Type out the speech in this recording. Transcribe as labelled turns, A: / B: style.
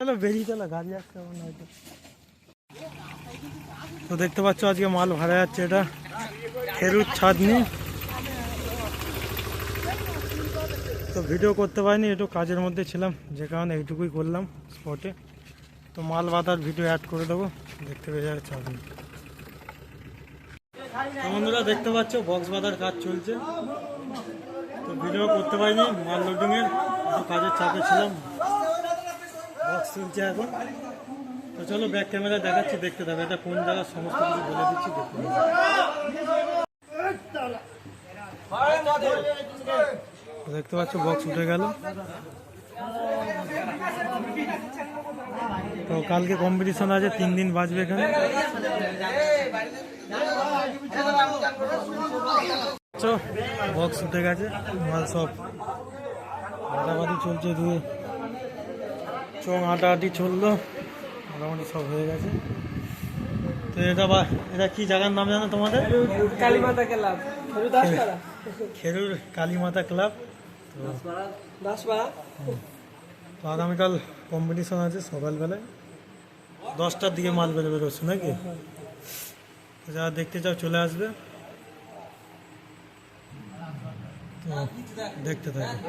A: চলো চলো, গাড়ি আসতে হবে তো দেখতে পাচ্ছ আজকে মাল ভাড়া যাচ্ছে এটা। খেরুর ছাদনি। তো ভিডিও করতে পারিনি, একটু কাজের মধ্যে ছিলাম, যে কারণে এইটুকুই করলাম স্পটে। তো মাল বাঁধার ভিডিও অ্যাড করে দেবো, দেখতে পেয়ে আপনি তো বন্ধুরা, দেখতে পাচ্ছ বক্স বাঁধার কাজ চলছে। তো ভিডিও করতে পারিনি, মাল লোডিংয়ের কাজের চাপে ছিলাম। বক্স চলছে এখন। তো চলো ব্যাক ক্যামেরা দেখাচ্ছি, দেখতে থাকো। এটা কোন জায়গার সমস্ত কিছু বলে দিচ্ছি, দেখতে দেখতে পাচ্ছ বক্স উঠে গেল। তো কালকে কম্পিটিশন আছে, তিন দিন বাজবে এখানে। বক্স উঠে গেছে, মাল সব বাদাবাদি চলছে দিয়ে চোখ হাঁটাহাঁটি চলল। মোটামুটি সব হয়ে গেছে। তো এটা বা এটা কি জায়গার নাম জানো তোমাদের?
B: কালীমাতা ক্লাব।
A: খেরুর কালীমাতা ক্লাব। তো আগামীকাল কম্পিটিশন আছে সকালবেলায়। দশটার দিকে মাল বেরোবে রসুন নাকি? যারা দেখতে চাও চলে আসবে। দেখতে থাকবে